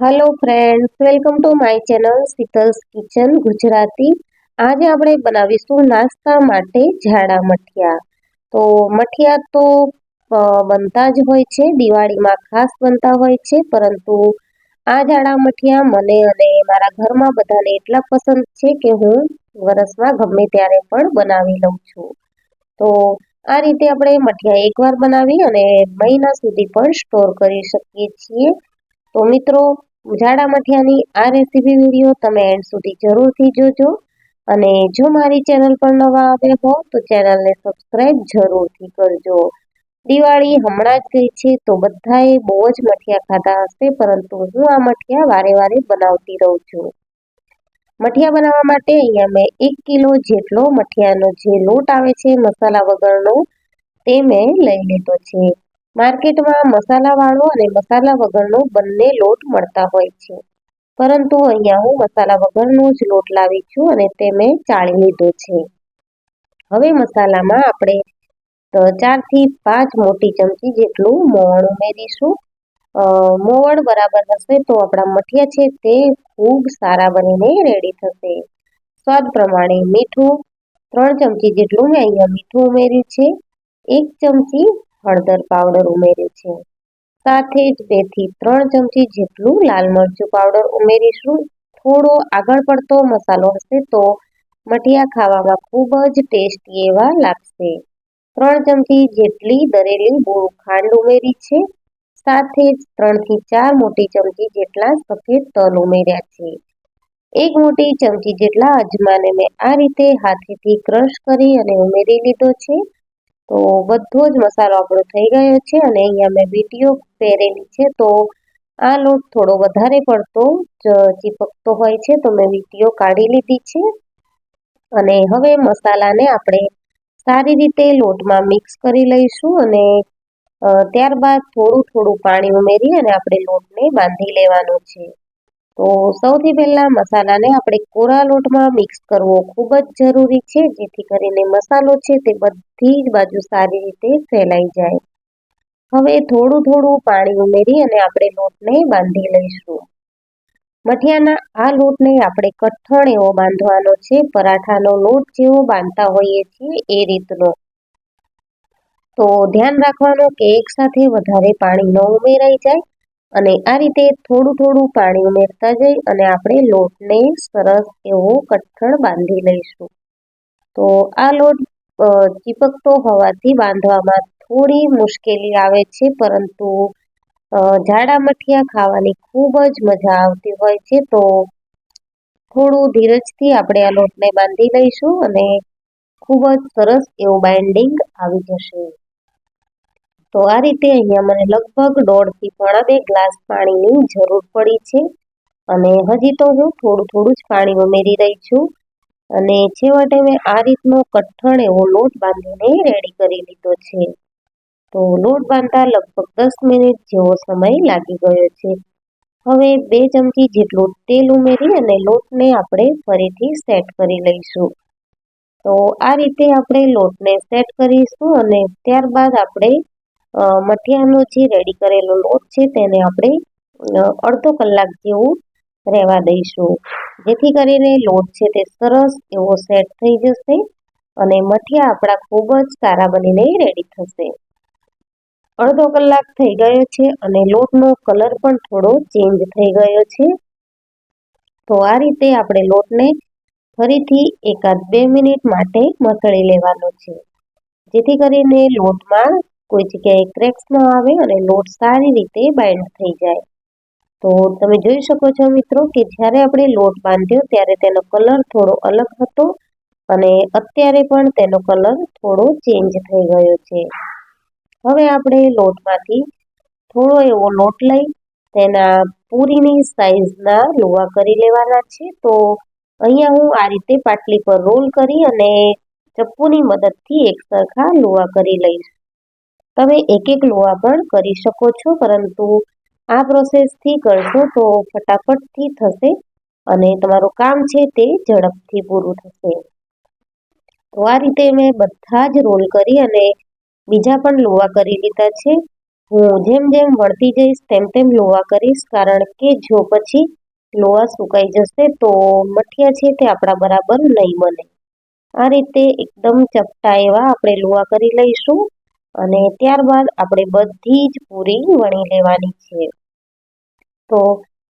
Hello friends welcome to my channel Sheetal's kitchen Gujarati આજે આપણે બનાવીશું નાસ્તા માટે જાડા મઠિયા. તો મઠિયા તો બનતા જ હોય છે, દિવાળીમાં ખાસ બનતા હોય છે, પરંતુ આ જાડા મઠિયા મને અને મારા ઘરમાં બધાને એટલા પસંદ છે કે હું વરસમાં ગમે ત્યારે પણ બનાવી લઉં છું. તો આ રીતે આપણે મઠિયા એકવાર બનાવી અને મહિના સુધી પણ સ્ટોર કરી શકીએ છીએ. તો મિત્રો જાડા મઠિયાની આ રેસીપી વીડિયો તમે એન્ડ સુધી જરૂરથી જોજો. અને જો મારી ચેનલ પર નવા આવ્યા હો, તો ચેનલને સબસ્ક્રાઈબ જરૂરથી કરજો. દિવાળી હમણાં જ ગઈ છે, તો બધાએ બહુ જ મઠિયા ખાધા હશે, પરંતુ હું આ મઠિયા વારે વારે બનાવતી રહું છું. મઠિયા બનાવવા માટે અહીંયા મેં એક કિલો જેટલો મઠિયાનો જે લોટ આવે છે, મસાલા વગરનો, તે મેં લઈ લીધો છે. માર્કેટમાં મસાલાવાળો અને મસાલા વગરનો બંને લોટ મળતા હોય છે. પરંતુ અહીંયા હું મસાલા વગરનો જ લોટ લાવી છું અને તે મેં ચાળી લીધો છે. હવે મસાલામાં આપણે ચારથી પાંચ મોટી ચમચી જેટલું મોણ ઉમેરીશું. મોવણ બરાબર હશે તો આપણા મઠિયા છે તે ખૂબ સારા બનીને રેડી થશે. સ્વાદ પ્રમાણે મીઠું, ત્રણ ચમચી જેટલું મેં અહીંયા મીઠું ઉમેર્યું છે. એક ચમચી હળદર પાવડર ઉમેર્યું છે. સાથે જ બેથી ત્રણ ચમચી જેટલું લાલ મરચું પાવડર ઉમેરીશું. થોડો આગળ પડતો મસાલો હશે તો મઠિયા ખાવામાં ખૂબ જ ટેસ્ટી એવા લાગશે. ત્રણ ચમચી જેટલી દરેલી બોળ ખાંડ ઉમેરી છે. સાથે જ ત્રણથી ચાર મોટી ચમચી જેટલા સફેદ તલ ઉમેર્યા છે. એક મોટી ચમચી જેટલા અજમાને મેં આ રીતે હાથેથી ક્રશ કરી અને ઉમેરી લીધો છે. તો બધો જ મસાલો આપણો થઈ ગયો છે અને અહીંયા મેં બીટીઓ પહેરેલી છે. તો આ લોટ થોડો વધારે પડતો ચીપકતો હોય છે. તો મેં વીટીઓ કાઢી લીધી છે. અને હવે મસાલાને આપણે સારી રીતે લોટમાં મિક્સ કરી લઈશું અને ત્યારબાદ થોડું થોડું પાણી ઉમેરી અને આપણે લોટને બાંધી લેવાનો છે. તો સૌથી પહેલાં મસાલાને આપણે કોરા લોટમાં મિક્સ કરવો ખૂબ જ જરૂરી છે, જેથી કરીને મસાલો છે તે બધી જ બાજુ સારી રીતે ફેલાઈ જાય. હવે થોડું થોડું પાણી ઉમેરી અને આપણે લોટને બાંધી લઈશું. મઠિયાના આ લોટને આપણે કઠણ એવો બાંધવાનો છે, પરાઠાનો લોટ જેવો બાંધતા હોઈએ છીએ એ રીતનો. તો ધ્યાન રાખવાનું કે એકસાથે વધારે પાણી ન ઉમેરાઈ જાય. અને આ રીતે થોડું થોડું પાણી ઉમેરતા જઈ અને આપણે લોટને સરસ એવો કઠણ બાંધી લઈશું. તો આ લોટ ચીપકતો હોવાથી બાંધવામાં થોડી મુશ્કેલી આવે છે, પરંતુ જાડા મઠિયા ખાવાની ખૂબ જ મજા આવતી હોય છે. તો થોડું ધીરજથી આપણે આ લોટને બાંધી લઈશું અને ખૂબ જ સરસ એવું બાઇન્ડિંગ આવી જશે. તો આ રીતે અહીંયા મને લગભગ દોઢથી પોણા બે ગ્લાસ પાણીની જરૂર પડી છે. અને હજી તો હું થોડું થોડું જ પાણી ઉમેરી રહી છું. અને છેવટે મેં આ રીતનો કઠણ એવો લોટ બાંધીને રેડી કરી લીધો છે. તો લોટ બાંધતા લગભગ દસ મિનિટ જેવો સમય લાગી ગયો છે. હવે બે ચમચી જેટલું તેલ ઉમેરી અને લોટને આપણે ફરીથી સેટ કરી લઈશું. તો આ રીતે આપણે લોટને સેટ કરીશું અને ત્યારબાદ આપણે મઠિયાનો જે રેડી કરેલો લોટ છે તેને આપણે અડધો કલાક જેવું રહેવા દઈશું. જેથી કરીને લોટ છે તે સરસ એવો સેટ થઈ જશે અને મઠિયા આપણા ખૂબ જ સારા બનીને રેડી થશે. અડધો કલાક થઈ ગયો છે અને લોટનો કલર પણ થોડો ચેન્જ થઈ ગયો છે. તો આ રીતે આપણે લોટને ફરીથી એકાદ બે મિનિટ માટે મસળી લેવાનો છે. જેથી કરીને લોટમાં કોઈ જગ્યાએ ક્રેક્સ ન આવે અને લોટ સારી રીતે બાઇન્ડ થઈ જાય. તો તમે જોઈ શકો છો મિત્રો કે જ્યારે આપણે લોટ બાંધ્યો ત્યારે તેનો કલર થોડો અલગ હતો અને અત્યારે પણ તેનો કલર થોડો ચેન્જ થઈ ગયો છે. હવે આપણે લોટમાંથી થોડો એવો લોટ લઈ તેના પૂરીની સાઈઝના લોવા કરી લેવાના છે. તો અહીંયા હું આ રીતે પાટલી પર રોલ કરી અને ચપ્પુની મદદથી એક સરખા લોવા કરી લઈશ. તમે એક એક લોવા પણ કરી શકો છો, પરંતુ આ પ્રોસેસથી કરશો તો ફટાફટથી થશે અને તમારું કામ છે તે ઝડપથી પૂરું થશે. તો આ રીતે મેં બધા જ રોલ કરી અને બીજા પણ લોવા કરી લીધા છે. હું જેમ જેમ વળતી જઈશ તેમ તેમ લોવા કરીશ, કારણ કે જો પછી લોવા સુકાઈ જશે તો મઠિયા છે તે આપણા બરાબર નહીં બને. આ રીતે એકદમ ચપટા એવા આપણે લોવા કરી લઈશું. અને ત્યારબાદ આપણે બધી જ પૂરી વણી લેવાની છે. તો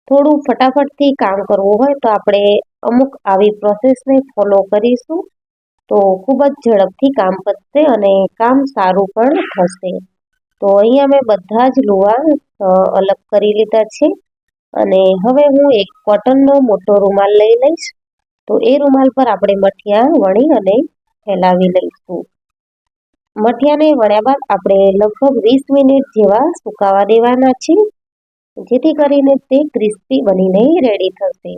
થોડું ફટાફટથી કામ કરવું હોય તો આપણે અમુક આવી પ્રોસેસને ફોલો કરીશું. તો ખૂબ જ ઝડપથી કામ પતશે અને કામ સારું પણ થશે. તો અહીંયા મેં બધા જ લુવા અલગ કરી લીધા છે. અને હવે હું એક કોટનનો મોટો રૂમાલ લઈ લઈશ. તો એ રૂમાલ પર આપણે મઠિયા, વણી અને ફેલાવી લઈશું. મઠિયાને વણ્યા બાદ આપણે લગભગ વીસ મિનિટ જેવા સુકાવા દેવાના છે, જેથી કરીને તે ક્રિસ્પી બનીને રેડી થશે.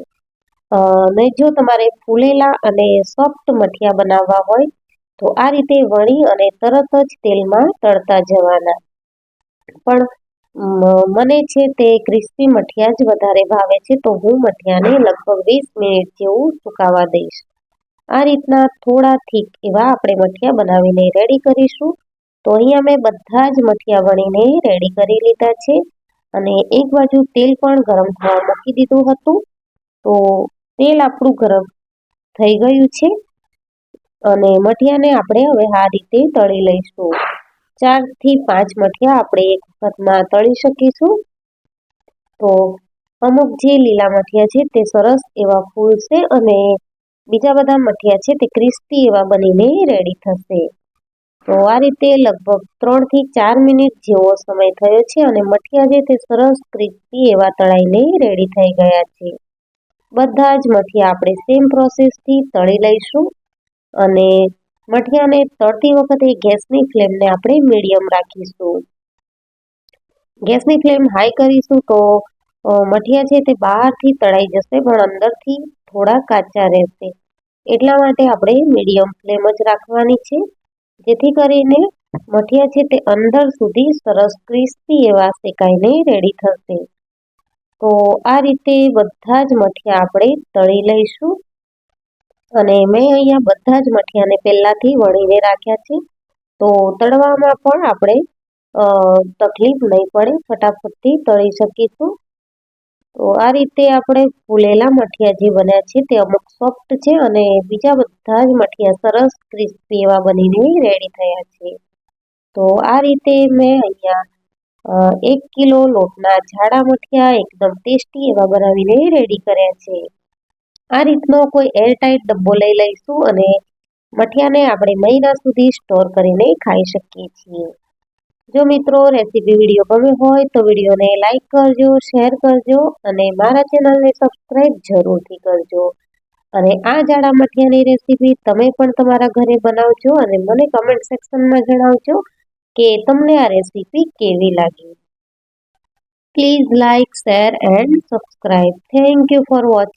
અને જો તમારે ફૂલેલા અને સોફ્ટ મઠિયા બનાવવા હોય, તો આ રીતે વણી અને તરત જ તેલમાં તળતા જવાના. પણ મને છે તે ક્રિસ્પી મઠિયા જ વધારે ભાવે છે, તો હું મઠિયાને લગભગ વીસ મિનિટ જેવું સુકાવા દઈશ. આ રીતના થોડા થીક એવા આપણે મઠિયા બનાવીને રેડી કરીશું. તો અહીંયા મેં બધા જ મઠિયા વણીને રેડી કરી લીધા છે. અને એક બાજુ તેલ પણ ગરમ થવા મૂકી દીધું હતું. તો તેલ આપણું ગરમ થઈ ગયું છે. અને મઠિયાને આપણે હવે આ રીતે તળી લઈશું. ચારથી પાંચ મઠિયા આપણે એક વખતમાં તળી શકીશું. તો અમુક જે લીલા મઠિયા છે તે સરસ એવા ફૂલશે અને બીજા બધા મઠિયા છે તે ક્રિસ્પી એવા બનીને રેડી થશે. તો આ રીતે લગભગ ત્રણથી ચાર મિનિટ જેવો સમય થયો છે અને મઠિયા જે તે સરસ ક્રિસ્પી એવા તળાઈને રેડી થઈ ગયા છે. બધા જ મઠિયા આપણે સેમ પ્રોસેસથી તળી લઈશું અને મઠિયાને તળતી વખતે ગેસની ફ્લેમને આપણે મીડિયમ રાખીશું. ગેસની ફ્લેમ હાઈ કરીશું તો મઠિયા છે તે બહારથી તળાઈ જશે, પણ અંદરથી થોડા કાચા રહેશે. એટલા માટે આપણે મીડિયમ ફ્લેમ જ રાખવાની છે. જેથી કરીને મઠિયા છે તે અંદર સુધી સરસ ક્રિસ્પી એવા શેકાઈને રેડી થશે. તો આ રીતે બધા જ મઠિયા આપણે તળી લઈશું. અને મેં અહીંયા બધા જ મઠિયાને પહેલાંથી વણીને રાખ્યા છે. તો તળવામાં પણ આપણે તકલીફ નહીં પડે. ફટાફટથી તળી શકીશું. તો આ રીતે આપણે ફૂલેલા મઠિયા જે બન્યા છે તે અમુક સોફ્ટ છે અને બીજા બધા જ મઠિયા સરસ ક્રિસ્પી એવા બનીને રેડી થયા છે. તો આ રીતે મેં અહીંયા એક કિલો લોટના જાડા મઠિયા એકદમ ટેસ્ટી એવા બનાવીને રેડી કર્યા છે. આ રીતનો કોઈ એરટાઈટ ડબ્બો લઈ લઈશું અને મઠિયાને આપણે મહિના સુધી સ્ટોર કરીને ખાઈ શકીએ છીએ. જો મિત્રો રેસીપી વીડિયો ગમે હોય તો વિડીયોને લાઈક કરજો, શેર કરજો અને મારા ચેનલને સબસ્ક્રાઈબ જરૂરથી કરજો. અને આ જાડા મઠિયાની રેસીપી તમે પણ તમારા ઘરે બનાવજો અને મને કમેન્ટ સેક્શનમાં જણાવજો કે તમને આ રેસીપી કેવી લાગી. Please like share and subscribe thank you for watching